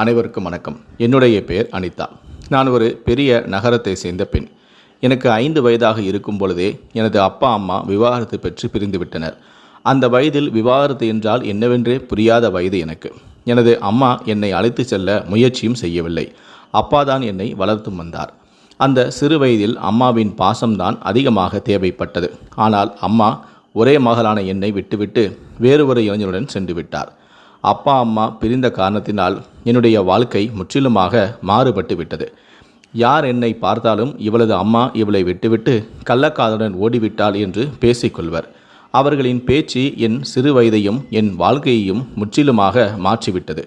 அனைவருக்கும் வணக்கம். என்னுடைய பெயர் அனிதா. நான் ஒரு பெரிய நகரத்தை சேர்ந்த பெண். எனக்கு ஐந்து வயதாக இருக்கும் பொழுதே எனது அப்பா அம்மா விவாகரத்து பெற்று பிரிந்துவிட்டனர் அந்த வயதில் விவாகரத்து என்றால் என்னவென்றே புரியாத வயது எனக்கு. எனது அம்மா என்னை அழைத்து செல்ல முயற்சியும் செய்யவில்லை. அப்பா தான் என்னை வளர்த்தும் வந்தார். அந்த சிறு வயதில் அம்மாவின் பாசம்தான் அதிகமாக தேவைப்பட்டது. ஆனால் அம்மா ஒரே மகளான என்னை விட்டுவிட்டு வேறு ஒரு இளைஞருடன் சென்று விட்டார் அப்பா அம்மா பிரிந்த காரணத்தினால் என்னுடைய வாழ்க்கை முற்றிலுமாக மாறுபட்டு விட்டது. யார் என்னை பார்த்தாலும் இவளது அம்மா இவளை விட்டுவிட்டு கள்ளக்காதலுடன் ஓடிவிட்டாள் என்று பேசிக்கொள்வர். அவர்களின் பேச்சு என் சிறு வயதையும் என் வாழ்க்கையையும் முற்றிலுமாக மாற்றிவிட்டது.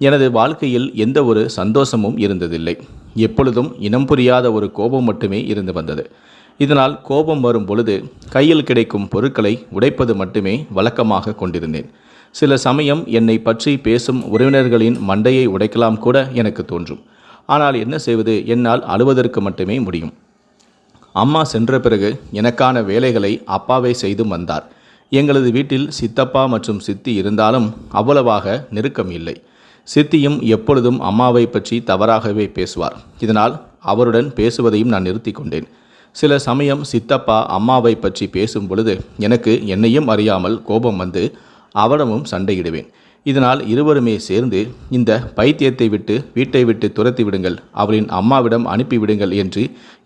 எனது வாழ்க்கையில் எந்த ஒரு சந்தோஷமும் இருந்ததில்லை. எப்பொழுதும் இனம் புரியாத ஒரு கோபம் மட்டுமே இருந்து வந்தது. இதனால் கோபம் வரும் பொழுது கையில் கிடைக்கும் பொருட்களை உடைப்பது மட்டுமே வழக்கமாக கொண்டிருந்தேன். சில சமயம் என்னை பற்றி பேசும் உறவினர்களின் மண்டையை உடைக்கலாம் கூட எனக்கு தோன்றும். ஆனால் என்ன செய்வது? என்னால் அழுவதற்கு மட்டுமே முடியும். அம்மா சென்ற பிறகு எனக்கான வேலைகளை அப்பாவை செய்து வந்தார். எங்களது வீட்டில் சித்தப்பா மற்றும் சித்தி இருந்தாலும் அவ்வளவாக நெருக்கம் இல்லை. சித்தியும் எப்பொழுதும் அம்மாவை பற்றி தவறாகவே பேசுவார். இதனால் அவருடன் பேசுவதையும் நான் நிறுத்தி கொண்டேன். சில சமயம் சித்தப்பா அம்மாவை பற்றி பேசும் பொழுது எனக்கு என்னையும் அறியாமல் கோபம் வந்து அவனமும் சண்டையிடுவேன். இதனால் இருவருமே சேர்ந்து இந்த பைத்தியத்தை விட்டு வீட்டை விட்டு துரத்தி விடுங்கள். அவளின் அம்மாவிடம் அனுப்பிவிடுங்கள் என்று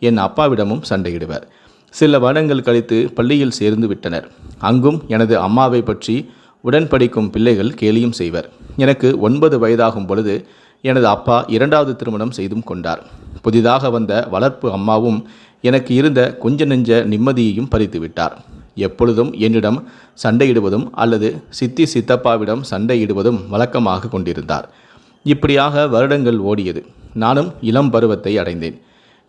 என் அப்பாவிடமும் சண்டையிடுவர். சில வருடங்கள் கழித்து பள்ளியில் சேர்ந்து விட்டனர். அங்கும் எனது அம்மாவை பற்றி உடன் படிக்கும் பிள்ளைகள் கேலியும் செய்வர். எனக்கு ஒன்பது வயதாகும் பொழுது எனது அப்பா இரண்டாவது திருமணம் செய்தும் கொண்டார். புதிதாக வந்த வளர்ப்பு அம்மாவும் எனக்கு இருந்த கொஞ்ச நெஞ்ச நிம்மதியையும் பறித்து விட்டார் எப்பொழுதும் என்னிடம் சண்டையிடுவதும் அல்லது சித்தி சித்தப்பாவிடம் சண்டையிடுவதும் வழக்கமாக கொண்டிருந்தார். இப்படியாக வருடங்கள் ஓடியது. நானும் இளம் பருவத்தை அடைந்தேன்.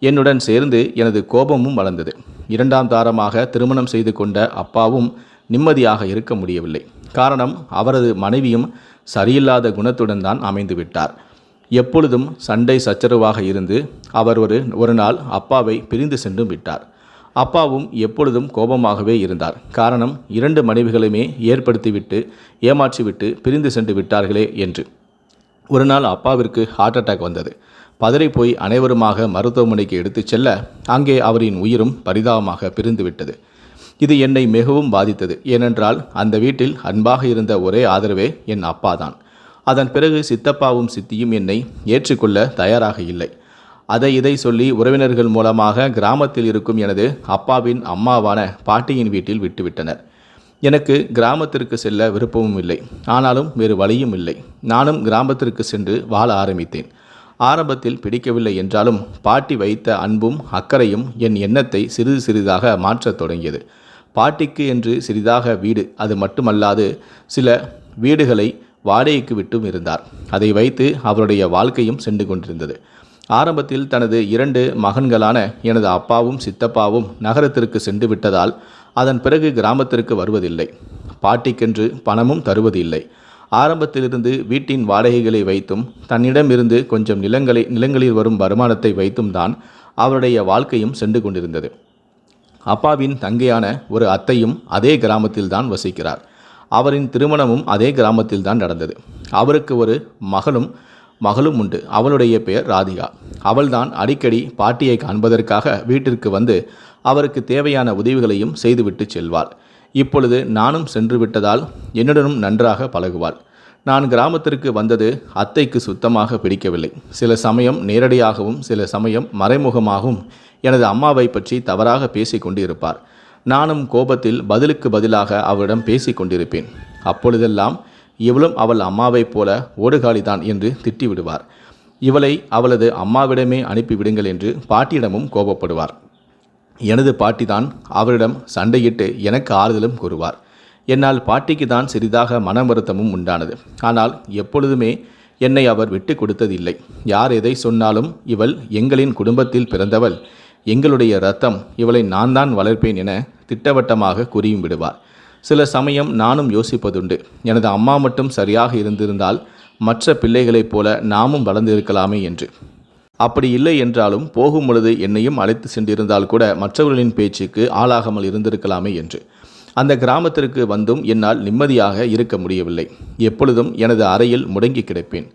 என்னுடன் சேர்ந்து எனது கோபமும் வளர்ந்தது. இரண்டாம் தாரமாக திருமணம் செய்து கொண்ட அப்பாவும் நிம்மதியாக இருக்க முடியவில்லை. காரணம் அவரது மனைவியும் சரியில்லாத குணத்துடன் தான் அமைந்து விட்டார். எப்பொழுதும் சண்டை சச்சரவாக இருந்து அவர் ஒரு ஒரு நாள் அப்பாவை பிரிந்து சென்றும் விட்டார். அப்பாவும் எப்பொழுதும் கோபமாகவே இருந்தார். காரணம் இரண்டு மனைவிகளையுமே ஏற்படுத்திவிட்டு ஏமாற்றிவிட்டு பிரிந்து சென்று விட்டார்களே என்று. ஒரு நாள் அப்பாவிற்கு ஹார்ட் அட்டாக் வந்தது. பதறி போய் அனைவருமாக மருத்துவமனைக்கு எடுத்துச் செல்ல அங்கே அவரின் உயிரும் பரிதாபமாக பிரிந்துவிட்டது இது என்னை மிகவும் பாதித்தது. ஏனென்றால் அந்த வீட்டில் அன்பாக இருந்த ஒரே ஆதரவே என் அப்பா தான் அதன் பிறகு சித்தப்பாவும் சித்தியும் என்னை ஏற்றுக்கொள்ள தயாராக இல்லை. அதை இதை சொல்லி உறவினர்கள் மூலமாக கிராமத்தில் இருக்கும் எனது அப்பாவின் அம்மாவான பாட்டியின் வீட்டில் விட்டுவிட்டனர். எனக்கு கிராமத்திற்கு செல்ல விருப்பமும் இல்லை. ஆனாலும் வேறு வழியும் இல்லை. நானும் கிராமத்திற்கு சென்று வாழ ஆரம்பித்தேன். ஆரம்பத்தில் பிடிக்கவில்லை என்றாலும் பாட்டி வைத்த அன்பும் அக்கறையும் என் எண்ணத்தை சிறிது சிறிதாக மாற்றத் தொடங்கியது. பாட்டிக்கு என்று சிறிதாக வீடு அது மட்டுமல்லாது சில வீடுகளை வாடகைக்கு விட்டும் இருந்தார். அதை வைத்து அவருடைய வாழ்க்கையும் சென்று கொண்டிருந்தது. ஆரம்பத்தில் தனது இரண்டு மகன்களான எனது அப்பாவும் சித்தப்பாவும் நகரத்திற்கு சென்று விட்டதால் அதன் பிறகு கிராமத்திற்கு வருவதில்லை. பாட்டிக்கென்று பணமும் தருவதில்லை. ஆரம்பத்திலிருந்து வீட்டின் வாடகைகளை வைத்தும் தன்னிடமிருந்து கொஞ்சம் நிலங்களை நிலங்களில் வரும் வருமானத்தை வைத்தும் தான் அவருடைய வாழ்க்கையும் சென்று கொண்டிருந்தது. அப்பாவின் தங்கையான ஒரு அத்தையும் அதே கிராமத்தில் தான் வசிக்கிறார். அவரின் திருமணமும் அதே கிராமத்தில் தான் நடந்தது. அவருக்கு ஒரு மகளும் மகளும் உண்டு. அவளுடைய பெயர் ராதிகா. அவள்தான் அடிக்கடி பாட்டியை காண்பதற்காக வீட்டிற்கு வந்து அவருக்கு தேவையான உதவிகளையும் செய்துவிட்டு செல்வாள். இப்பொழுது நானும் சென்று விட்டதால் என்னுடனும் நன்றாக பழகுவாள். நான் கிராமத்திற்கு வந்தது அத்தைக்கு சுத்தமாக பிடிக்கவில்லை. சில சமயம் நேரடியாகவும் சில சமயம் மறைமுகமாகவும் எனது அம்மாவை பற்றி தவறாக பேசி கொண்டிருப்பார். நானும் கோபத்தில் பதிலுக்கு பதிலாக அவரிடம் பேசிக் கொண்டிருப்பேன். அப்பொழுதெல்லாம் இவளும் அவள் அம்மாவைப் போல ஓடுகாலிதான் என்று திட்டிவிடுவார். இவளை அவளது அம்மாவிடமே அனுப்பிவிடுங்கள் என்று பாட்டியிடமும் கோபப்படுவார். எனது பாட்டிதான் அவரிடம் சண்டையிட்டு எனக்கு ஆறுதலும் கூறுவார். என்னால் பாட்டிக்கு தான் சிறிதாக மன வருத்தமும் உண்டானது. ஆனால் எப்பொழுதுமே என்னை அவர் விட்டு கொடுத்ததில்லை. யார் எதை சொன்னாலும் இவள் எங்களின் குடும்பத்தில் பிறந்தவள். எங்களுடைய ரத்தம் இவளை நான் தான் வளர்ப்பேன் என திட்டவட்டமாக கூறியும் விடுவார். சில சமயம் நானும் யோசிப்பதுண்டு. எனது அம்மா மட்டும் சரியாக இருந்திருந்தால் மற்ற பிள்ளைகளைப் போல நாமும் வளர்ந்திருக்கலாமே என்று. அப்படி இல்லை என்றாலும் போகும் பொழுது என்னையும் அழைத்து சென்றிருந்தால் கூட மற்றவர்களின் பேச்சுக்கு ஆளாகாமல் இருந்திருக்கலாமே என்று. அந்த கிராமத்திற்கு வந்தும் என்னால் நிம்மதியாக இருக்க முடியவில்லை. எப்பொழுதும் எனது அறையில் முடங்கி கிடப்பேன்.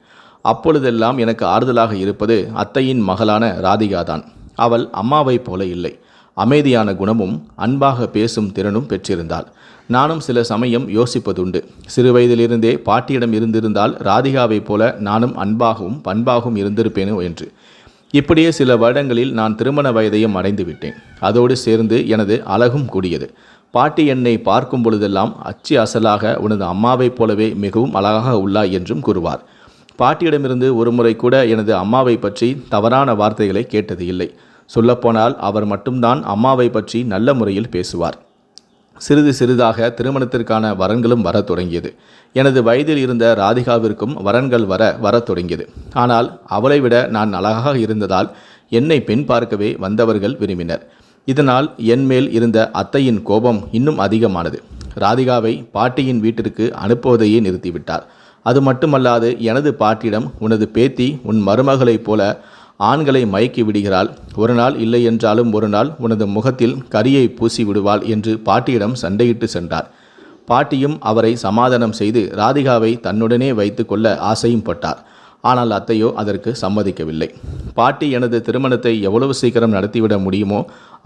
அப்பொழுதெல்லாம் எனக்கு ஆறுதலாக இருப்பது அத்தையின் மகளான ராதிகாதான். அவள் அம்மாவைப் போல இல்லை. அமைதியான குணமும் அன்பாக பேசும் திறனும் பெற்றிருந்தாள். நானும் சில சமயம் யோசிப்பதுண்டு. சிறுவயதிலிருந்தே பாட்டியிடம் இருந்திருந்தால் ராதிகாவைப் போல நானும் அன்பாகவும் பண்பாகவும் இருந்திருப்பேனோ என்று. இப்படியே சில வருடங்களில் நான் திருமண வயதையும் அடைந்து விட்டேன் அதோடு சேர்ந்து எனது அழகும் கூடியது. பாட்டி என்னை பார்க்கும் பொழுதெல்லாம் அச்சு அசலாக உனது அம்மாவைப் போலவே மிகவும் அழகாக உள்ளாய் என்றும் கூறுவார். பாட்டியிடமிருந்து ஒருமுறை கூட எனது அம்மாவை பற்றி தவறான வார்த்தைகளை கேட்டது இல்லை. சொல்லப்போனால் அவர் மட்டும்தான் அம்மாவை பற்றி நல்ல முறையில் பேசுவார். சிறிது சிறிதாக திருமணத்திற்கான வரன்களும் வரத் தொடங்கியது. எனது வயதில் இருந்த ராதிகாவிற்கும் வரன்கள் வர வரத் தொடங்கியது. ஆனால் அவளை விட நான் அழகாக இருந்ததால் என்னை பெண் பார்க்கவே வந்தவர்கள் விரும்பினர். இதனால் என் மேல் இருந்த அத்தையின் கோபம் இன்னும் அதிகமானது. ராதிகாவை பாட்டியின் வீட்டிற்கு அனுப்புவதையே நிறுத்திவிட்டார். அது மட்டுமல்லாது எனது பாட்டியிடம் உனது பேத்தி உன் மருமகளைப் போல ஆண்களை மயக்கி விடுகிறாள். ஒரு நாள் இல்லை என்றாலும் ஒரு நாள் உனது முகத்தில் கரியை பூசி விடுவாள் என்று பாட்டியிடம் சண்டையிட்டு சென்றார். பாட்டியும் அவரை சமாதானம் செய்து ராதிகாவை தன்னுடனே வைத்து கொள்ள ஆசையும் பட்டார். ஆனால் அத்தையோ அதற்கு சம்மதிக்கவில்லை. பாட்டி எனது திருமணத்தை எவ்வளவு சீக்கிரம் நடத்திவிட முடியுமோ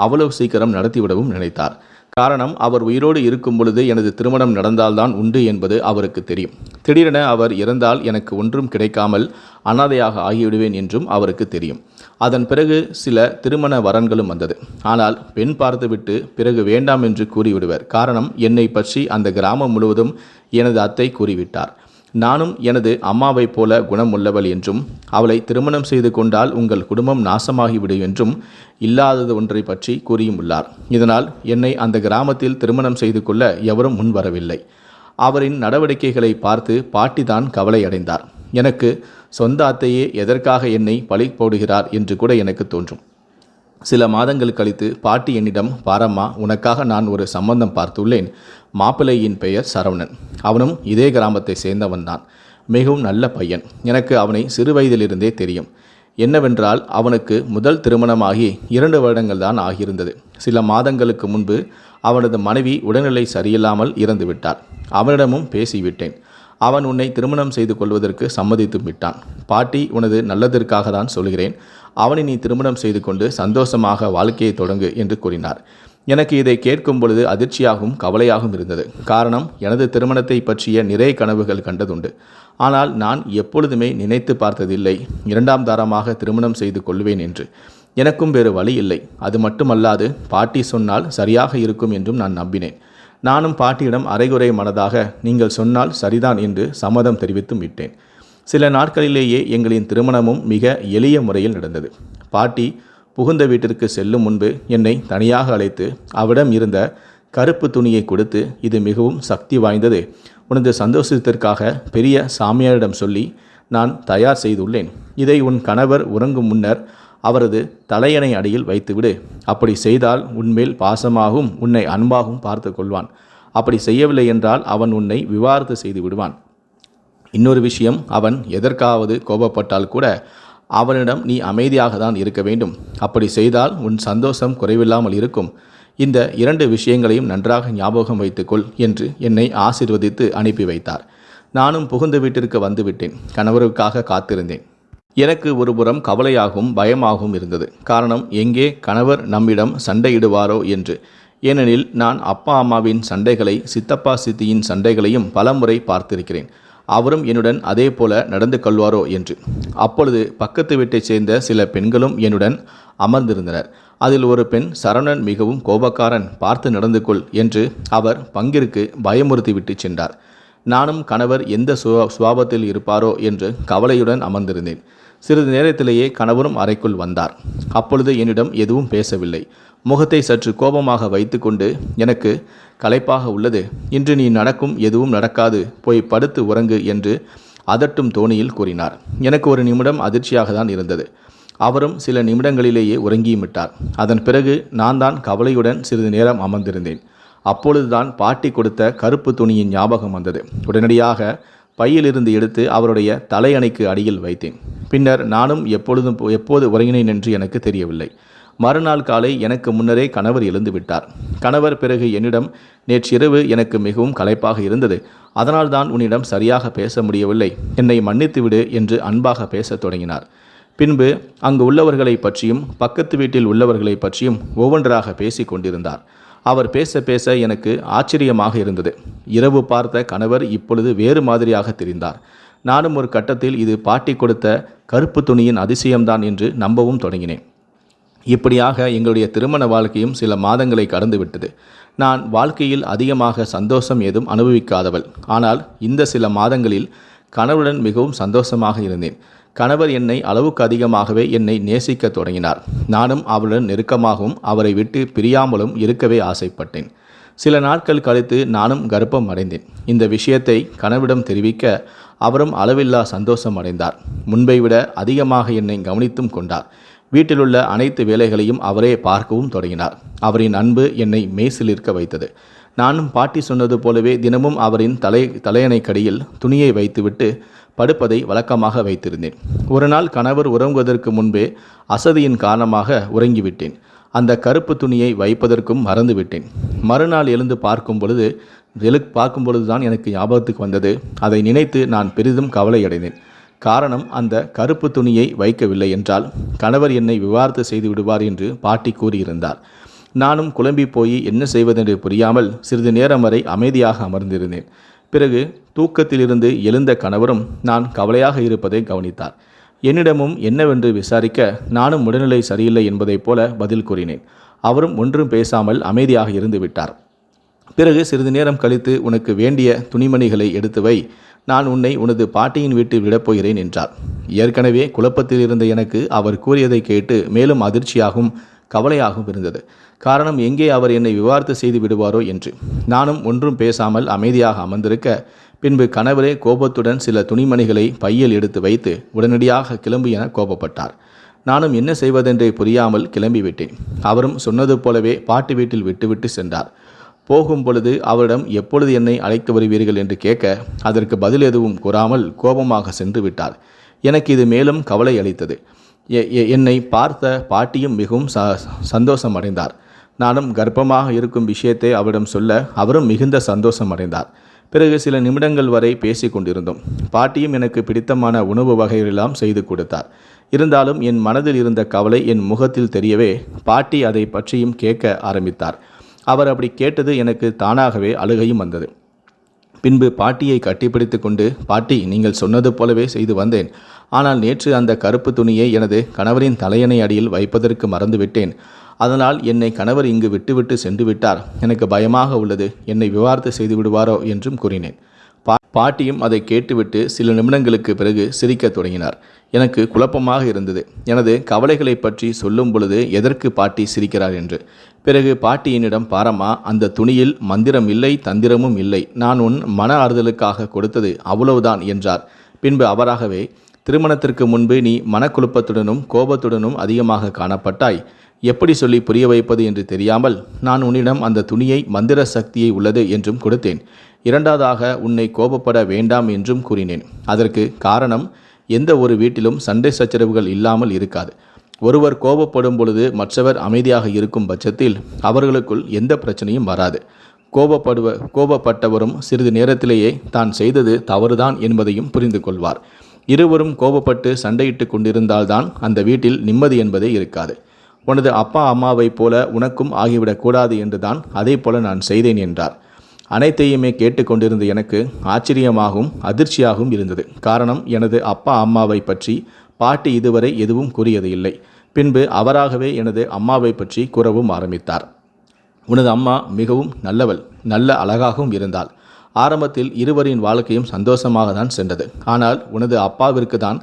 அவ்வளவு சீக்கிரம் நடத்திவிடவும் நினைத்தார். காரணம் அவர் உயிரோடு இருக்கும் பொழுது எனது திருமணம் நடந்தால்தான் உண்டு என்பது அவருக்கு தெரியும். திடீரென அவர் இறந்தால் எனக்கு ஒன்றும் கிடைக்காமல் அனாதையாக ஆகிவிடுவேன் என்றும் அவருக்கு தெரியும். அதன் பிறகு சில திருமண வரன்களும் வந்தது. ஆனால் பெண் பார்த்துவிட்டு பிறகு வேண்டாம் என்று கூறிவிடுவர். காரணம் என்னை பற்றி அந்த கிராமம் முழுவதும் எனது அத்தை கூறிவிட்டார். நானும் எனது அம்மாவைப் போல குணமுள்ளவள் என்றும் அவளை திருமணம் செய்து கொண்டால் உங்கள் குடும்பம் நாசமாகிவிடும் என்றும் இல்லாதது ஒன்றை பற்றி கூறியும் உள்ளார். இதனால் என்னை அந்த கிராமத்தில் திருமணம் செய்து கொள்ள எவரும் முன் வரவில்லை. அவரின் நடவடிக்கைகளை பார்த்து பாட்டிதான் கவலையடைந்தார் எனக்கு சொந்த அத்தையே எதற்காக என்னை பழி போடுகிறார் என்று கூட எனக்கு தோன்றும். சில மாதங்கள் கழித்து பாட்டி என்னிடம் பாரம்மா உனக்காக நான் ஒரு சம்பந்தம் பார்த்துள்ளேன். மாப்பிள்ளையின் பெயர் சரவணன். அவனும் இதே கிராமத்தை சேர்ந்தவன் தான். மிகவும் நல்ல பையன். எனக்கு அவனை சிறு வயதிலிருந்தே தெரியும். என்னவென்றால் அவனுக்கு முதல் திருமணமாகி இரண்டு வருடங்கள் தான் ஆகியிருந்தது. சில மாதங்களுக்கு முன்பு அவனது மனைவி உடல்நிலை சரியில்லாமல் இறந்துவிட்டார் அவனிடமும் பேசிவிட்டேன். அவன் உன்னை திருமணம் செய்து கொள்வதற்கு சம்மதித்து விட்டான். பாட்டி உனது நல்லதற்காக தான் சொல்கிறேன். அவனை நீ திருமணம் செய்து கொண்டு சந்தோஷமாக வாழ்க்கையை தொடங்கு என்று கூறினார். எனக்கு இதை கேட்கும் பொழுது அதிர்ச்சியாகவும் கவலையாகவும் இருந்தது. காரணம் எனது திருமணத்தை பற்றிய நிறைய கனவுகள் கண்டதுண்டு. ஆனால் நான் எப்பொழுதுமே நினைத்து பார்த்ததில்லை. இரண்டாம் தாரமாக திருமணம் செய்து கொள்வேன் என்று. எனக்கும் வேறு வழி இல்லை. அது மட்டுமல்லாது பாட்டி சொன்னால் சரியாக இருக்கும் என்றும் நான் நம்பினேன். நானும் பாட்டியிடம் அரைகுறை மனதாக நீங்கள் சொன்னால் சரிதான் என்று சம்மதம் தெரிவித்தும் விட்டேன். சில நாட்களிலேயே எங்களின் திருமணமும் மிக எளிய முறையில் நடந்தது. பாட்டி புகுந்த வீட்டிற்கு செல்லும் முன்பு என்னை தனியாக அழைத்து அவரிடம் இருந்த கருப்பு துணியை கொடுத்து இது மிகவும் சக்தி வாய்ந்தது. உனது சந்தோஷத்திற்காக பெரிய சாமியாரிடம் சொல்லி நான் தயார் செய்துள்ளேன். இதை உன் கணவர் உறங்கும் முன்னர் அவரது தலையணை அடியில் வைத்துவிடு. அப்படி செய்தால் உன்மேல் பாசமாகவும் உன்னை அன்பாகவும் பார்த்து கொள்வான். அப்படி செய்யவில்லை என்றால் அவன் உன்னை விவாரத்து செய்து விடுவான். இன்னொரு விஷயம் அவன் எதற்காவது கோபப்பட்டால் கூட அவனிடம் நீ அமைதியாக தான் இருக்க வேண்டும். அப்படி செய்தால் உன் சந்தோஷம் குறைவில்லாமல் இருக்கும். இந்த இரண்டு விஷயங்களையும் நன்றாக ஞாபகம் வைத்துக்கொள் என்று என்னை ஆசிர்வதித்து அனுப்பி வைத்தார். நானும் புகுந்த வீட்டிற்கு வந்துவிட்டேன். கணவருக்காக காத்திருந்தேன். எனக்கு ஒருபுறம் கவலையாகவும் பயமாகவும் இருந்தது. காரணம் எங்கே கணவர் நம்மிடம் சண்டையிடுவாரோ என்று. ஏனெனில் நான் அப்பா அம்மாவின் சண்டைகளை சித்தப்பா சித்தியின் சண்டைகளையும் பலமுறை பார்த்திருக்கிறேன். அவரும் என்னுடன் அதே போல நடந்து கொள்வாரோ என்று. அப்பொழுது பக்கத்து வீட்டைச் சேர்ந்த சில பெண்களும் என்னுடன் அமர்ந்திருந்தனர். அதில் ஒரு பெண் சரவணன் மிகவும் கோபக்காரன் பார்த்து நடந்து கொள் என்று அவர் பங்கிற்கு பயமுறுத்திவிட்டு சென்றார். நானும் கணவர் எந்த சுவா சுவாபத்தில் இருப்பாரோ என்று கவலையுடன் அமர்ந்திருந்தேன். சிறிது நேரத்திலேயே கணவரும் அறைக்குள் வந்தார். அப்பொழுது என்னிடம் எதுவும் பேசவில்லை. முகத்தை சற்று கோபமாக வைத்துக்கொண்டு எனக்கு களைப்பாக உள்ளது. இன்று நீ நடக்கும் எதுவும் நடக்காது. போய் படுத்து உறங்கு என்று அதட்டும் தோணியில் கூறினார். எனக்கு ஒரு நிமிடம் அதிர்ச்சியாக தான் இருந்தது. அவரும் சில நிமிடங்களிலேயே உறங்கியும் விட்டார். அதன் பிறகு நான் தான் கவலையுடன் சிறிது நேரம் அமர்ந்திருந்தேன். அப்பொழுதுதான் பாட்டி கொடுத்த கருப்பு துணியின் ஞாபகம் வந்தது. உடனடியாக பையிலிருந்து எடுத்து அவருடைய தலையணைக்கு அடியில் வைத்தேன். பின்னர் நானும் எப்பொழுதும் எப்போது உறங்கினேன் என்று எனக்கு தெரியவில்லை. மறுநாள் காலை எனக்கு முன்னரே கணவர் எழுந்துவிட்டார். கணவர் பிறகு என்னிடம் நேற்றிரவு எனக்கு மிகவும் களைப்பாக இருந்தது. அதனால்தான் உன்னிடம் சரியாக பேச முடியவில்லை. என்னை மன்னித்துவிடு என்று அன்பாக பேசத் தொடங்கினார். பின்பு அங்கு உள்ளவர்களை பற்றியும் பக்கத்து வீட்டில் உள்ளவர்களை பற்றியும் ஒவ்வொன்றாக பேசி கொண்டிருந்தார். அவர் பேச பேச எனக்கு ஆச்சரியமாக இருந்தது. இரவு பார்த்த கணவர் இப்பொழுது வேறு மாதிரியாக தெரிந்தார். நானும் ஒரு கட்டத்தில் இது பாட்டி கொடுத்த கருப்பு துணியின் அதிசயம்தான் என்று நம்பவும் தொடங்கினேன். இப்படியாக எங்களுடைய திருமண வாழ்க்கையும் சில மாதங்களை கடந்து விட்டது நான் வாழ்க்கையில் அதிகமாக சந்தோஷம் ஏதும் அனுபவிக்காதவள். ஆனால் இந்த சில மாதங்களில் கணவருடன் மிகவும் சந்தோஷமாக இருந்தேன். கணவர் என்னை அளவுக்கு அதிகமாகவே என்னை நேசிக்க தொடங்கினார். நானும் அவருடன் நெருக்கமாகவும் அவரை விட்டு பிரியாமலும் இருக்கவே ஆசைப்பட்டேன். சில நாட்கள் கழித்து நானும் கர்ப்பம் அடைந்தேன். இந்த விஷயத்தை கணவரிடம் தெரிவிக்க அவரும் அளவில்லா சந்தோஷம் அடைந்தார். முன்பை விட அதிகமாக என்னை கவனித்தும் கொண்டார். வீட்டிலுள்ள அனைத்து வேலைகளையும் அவரே பார்க்கவும் தொடங்கினார். அவரின் அன்பு என்னை மேய்சிலிருக்க வைத்தது. நானும் பாட்டி சொன்னது போலவே தினமும் அவரின் தலை தலையணைக்கடியில் துணியை வைத்துவிட்டு படுப்பதை வழக்கமாக வைத்திருந்தேன். ஒரு நாள் கணவர் உறங்குவதற்கு முன்பே அசதியின் காரணமாக உறங்கிவிட்டேன். அந்த கருப்பு துணியை வைப்பதற்கும் மறந்துவிட்டேன். மறுநாள் எழுந்து பார்க்கும் பொழுது எழு பார்க்கும் பொழுதுதான் எனக்கு ஞாபகத்துக்கு வந்தது. அதை நினைத்து நான் பெரிதும் கவலையடைந்தேன். காரணம் அந்த கருப்பு துணியை வைக்கவில்லை என்றால் கணவர் என்னை விவாகரத்து செய்து விடுவார் என்று பாட்டி கூறியிருந்தார். நானும் குழம்பி போய் என்ன செய்வதென்று புரியாமல் சிறிது நேரம் வரை அமைதியாக அமர்ந்திருந்தேன். பிறகு தூக்கத்திலிருந்து எழுந்த கணவரும் நான் கவலையாக இருப்பதை கவனித்தார். என்னிடமும் என்னவென்று விசாரிக்க நானும் உடல்நிலை சரியில்லை என்பதைப் போல பதில் கூறினேன். அவரும் ஒன்றும் பேசாமல் அமைதியாக இருந்து விட்டார் பிறகு சிறிது நேரம் கழித்து உனக்கு வேண்டிய துணிமணிகளை எடுத்து வை. நான் உன்னை உனது பாட்டியின் வீட்டில் விடப்போகிறேன் என்றார். ஏற்கனவே குழப்பத்தில் இருந்த எனக்கு அவர் கூறியதை கேட்டு மேலும் அதிர்ச்சியாகவும் கவலையாகவும் இருந்தது. காரணம் எங்கே அவர் என்னை விவார்த்து செய்து விடுவாரோ என்று. நானும் ஒன்றும் பேசாமல் அமைதியாக அமர்ந்திருக்க பின்பு கணவரே கோபத்துடன் சில துணிமணிகளை பையில் எடுத்து வைத்து உடனடியாக கிளம்பு என கோபப்பட்டார். நானும் என்ன செய்வதென்றே புரியாமல் கிளம்பிவிட்டேன். அவரும் சொன்னது போலவே பாட்டு வீட்டில் விட்டுவிட்டு சென்றார். போகும் பொழுது அவரிடம் எப்பொழுது என்னை அழைத்து வருவீர்கள்? என்று கேட்க அதற்கு பதில் எதுவும் கூறாமல் கோபமாக சென்று விட்டார். எனக்கு இது மேலும் கவலை அளித்தது. எ- எ- என்னை பார்த்த பாட்டியும் மிகவும் ச சந்தோஷம் அடைந்தார். நானும் கர்ப்பமாக இருக்கும் விஷயத்தை அவரிடம் சொல்ல அவரும் மிகுந்த சந்தோஷம் அடைந்தார். பிறகு சில நிமிடங்கள் வரை பேசி கொண்டிருந்தோம். பாட்டியும் எனக்கு பிடித்தமான உணவு வகைகளெல்லாம் செய்து கொடுத்தார். இருந்தாலும் என் மனதில் இருந்த கவலை என் முகத்தில் தெரியவே பாட்டி அதை பற்றியும் கேட்க ஆரம்பித்தார். அவர் அப்படி கேட்டது எனக்கு தானாகவே அழுகையும் வந்தது. பின்பு பாட்டியை கட்டிப்பிடித்து கொண்டு பாட்டி நீங்கள் சொன்னது போலவே செய்து வந்தேன். ஆனால் நேற்று அந்த கருப்பு துணியை எனது கணவரின் தலையணை அடியில் வைப்பதற்கு மறந்துவிட்டேன். அதனால் என்னை கணவர் இங்கு விட்டுவிட்டு சென்று விட்டார். எனக்கு பயமாக உள்ளது. என்னை விவாரத்து செய்து விடுவாரோ என்றும் கூறினேன். பாட்டியும் அதை கேட்டுவிட்டு சில நிமிடங்களுக்கு பிறகு சிரிக்கத் தொடங்கினார். எனக்கு குழப்பமாக இருந்தது. எனது கவலைகளை பற்றி சொல்லும் பொழுது எதற்கு பாட்டி சிரிக்கிறார் என்று. பிறகு பாட்டியினிடம் பாரம்மா அந்த துணியில் மந்திரம் இல்லை தந்திரமும் இல்லை. நான் உன் மன ஆறுதலுக்காக கொடுத்தது அவ்வளவுதான் என்றார். பின்பு அவராகவே திருமணத்திற்கு முன்பு நீ மனக்குழப்பத்துடனும் கோபத்துடனும் அதிகமாக காணப்பட்டாய். எப்படி சொல்லி புரிய வைப்பது என்று தெரியாமல் நான் உன்னிடம் அந்த துணியை மந்திர சக்தியை உள்ளது என்றும் கொடுத்தேன். இரண்டாவதாக உன்னை கோபப்பட வேண்டாம் என்றும் கூறினேன். அதற்கு காரணம் எந்த ஒரு வீட்டிலும் சண்டை சச்சரவுகள் இல்லாமல் இருக்காது. ஒருவர் கோபப்படும் பொழுது மற்றவர் அமைதியாக இருக்கும் பட்சத்தில் அவர்களுக்குள் எந்த பிரச்சனையும் வராது. கோபப்படுவ கோபப்பட்டவரும் சிறிது நேரத்திலேயே தான் செய்தது தவறுதான் என்பதையும் புரிந்து கொள்வார். இருவரும் கோபப்பட்டு சண்டையிட்டு கொண்டிருந்தால்தான் அந்த வீட்டில் நிம்மதி என்பதே இருக்காது. உனது அப்பா அம்மாவைப் போல உனக்கும் ஆகிவிடக்கூடாது என்றுதான் அதே போல நான் செய்தேன் என்றார். அனைத்தையுமே கேட்டுக்கொண்டிருந்த எனக்கு ஆச்சரியமாகவும் அதிர்ச்சியாகவும் இருந்தது. காரணம் எனது அப்பா அம்மாவை பற்றி பாட்டி இதுவரை எதுவும் கூறியது இல்லை பின்பு அவராகவே எனது அம்மாவை பற்றி கூறவும் ஆரம்பித்தார். உனது அம்மா மிகவும் நல்லவள் நல்ல அழகாகவும் இருந்தாள். ஆரம்பத்தில் இருவரின் வாழ்க்கையும் சந்தோஷமாக தான் சென்றது. ஆனால் உனது அப்பாவிற்கு தான்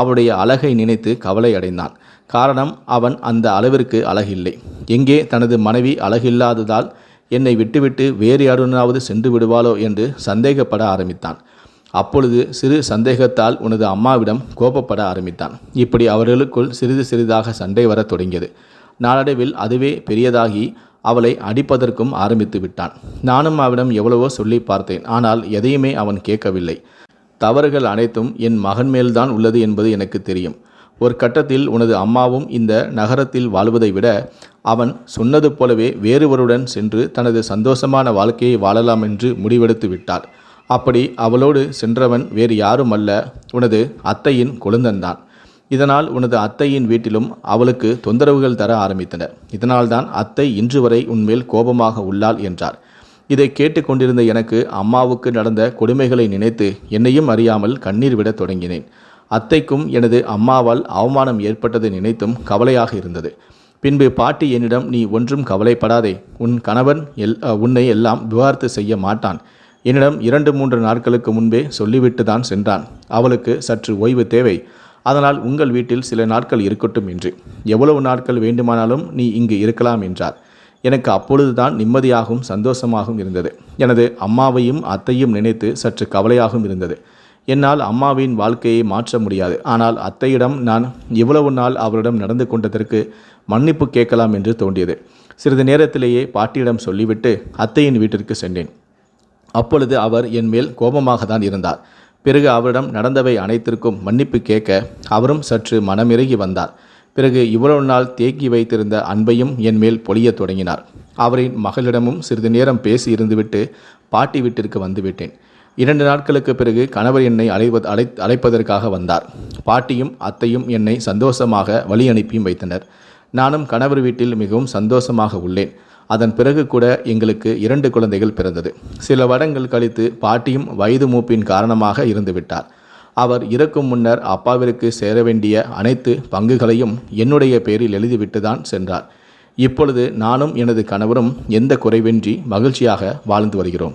அவளுடைய அழகை நினைத்து கவலை அடைந்தான். காரணம் அவன் அந்த அளவிற்கு அழகில்லை. எங்கே தனது மனைவி அழகில்லாததால் என்னை விட்டுவிட்டு வேறு யாருனாவது சென்று விடுவாளோ என்று சந்தேகப்பட ஆரம்பித்தான். அப்பொழுது சிறு சந்தேகத்தால் உனது அம்மாவிடம் கோபப்பட ஆரம்பித்தான். இப்படி அவர்களுக்குள் சிறிது சிறிதாக சண்டை வரத் தொடங்கியது. நாளடைவில் அதுவே பெரியதாகி அவளை அடிப்பதற்கும் ஆரம்பித்து விட்டான். நானும் அவனிடம் எவ்வளவோ சொல்லி பார்த்தேன். ஆனால் எதையுமே அவன் கேட்கவில்லை. தவறுகள் அனைத்தும் என் மகன் மேல்தான் உள்ளது என்பது எனக்கு தெரியும். ஒரு கட்டத்தில் உனது அம்மாவும் இந்த நகரத்தில் வாழ்வதை விட அவன் சொன்னது போலவே வேறுவருடன் சென்று தனது சந்தோஷமான வாழ்க்கையை வாழலாம் என்று முடிவெடுத்து விட்டாள். அப்படி அவளோடு சென்றவன் வேறு யாரும் அல்ல உனது அத்தையின் குழந்தன்தான். இதனால் உனது அத்தையின் வீட்டிலும் அவளுக்கு தொந்தரவுகள் தர ஆரம்பித்தன இதனால்தான் அத்தை இன்று வரை உன்மேல் கோபமாக உள்ளாள் என்றார். இதை கேட்டுக்கொண்டிருந்த எனக்கு அம்மாவுக்கு நடந்த கொடுமைகளை நினைத்து என்னையும் அறியாமல் கண்ணீர் விடத் தொடங்கினேன். அத்தைக்கும் எனது அம்மாவால் அவமானம் ஏற்பட்டதை நினைத்தும் கவலையாக இருந்தது. பின்பு பாட்டி என்னிடம் நீ ஒன்றும் கவலைப்படாதே. உன் கணவன் எல் உன்னை எல்லாம் விவாகரத்து செய்ய மாட்டான். என்னிடம் இரண்டு மூன்று நாட்களுக்கு முன்பே சொல்லிவிட்டு தான் சென்றான். அவளுக்கு சற்று ஓய்வு தேவை. அதனால் உங்கள் வீட்டில் சில நாட்கள் இருக்கட்டும் என்று. எவ்வளவு நாட்கள் வேண்டுமானாலும் நீ இங்கு இருக்கலாம் என்றார். எனக்கு அப்பொழுதுதான் நிம்மதியாகவும் சந்தோஷமாகவும் இருந்தது. எனது அம்மாவையும் அத்தையும் நினைத்து சற்று கவலையாகவும் இருந்தது. என்னால் அம்மாவின் வாழ்க்கையை மாற்ற முடியாது. ஆனால் அத்தையிடம் நான் இவ்வளவு நாள் அவரிடம் நடந்து கொண்டதற்கு மன்னிப்பு கேட்கலாம் என்று தோன்றியது. சிறிது நேரத்திலேயே பாட்டியிடம் சொல்லிவிட்டு அத்தையின் வீட்டிற்கு சென்றேன். அப்பொழுது அவர் என் மேல் கோபமாக தான் இருந்தார். பிறகு அவரிடம் நடந்தவை அனைத்திற்கும் மன்னிப்பு கேட்க அவரும் சற்று மனமிறகி வந்தார். பிறகு இவ்வளவு நாள் தேக்கி வைத்திருந்த அன்பையும் என் மேல் பொழியத் தொடங்கினார். அவரின் மகளிடமும் சிறிது நேரம் பேசி இருந்துவிட்டு பாட்டி வீட்டிற்கு வந்துவிட்டேன். இரண்டு நாட்களுக்கு பிறகு கணவர் என்னை அழைவ அழை அழைப்பதற்காக வந்தார். பாட்டியும் அத்தையும் என்னை சந்தோஷமாக வழி அனுப்பியும் வைத்தனர். நானும் கணவர் வீட்டில் மிகவும் சந்தோஷமாக உள்ளேன். அதன் பிறகு கூட எங்களுக்கு இரண்டு குழந்தைகள் பிறந்தது. சில வருடங்கள் கழித்து பாட்டியும் வயது மூப்பின் காரணமாக இருந்துவிட்டார் அவர் இறக்கும் முன்னர் அப்பாவிற்கு சேர வேண்டிய அனைத்து பங்குகளையும் என்னுடைய பேரில் எழுதிவிட்டு தான் சென்றார். இப்பொழுது நானும் எனது கணவரும் எந்த குறைவின்றி மகிழ்ச்சியாக வாழ்ந்து வருகிறோம்.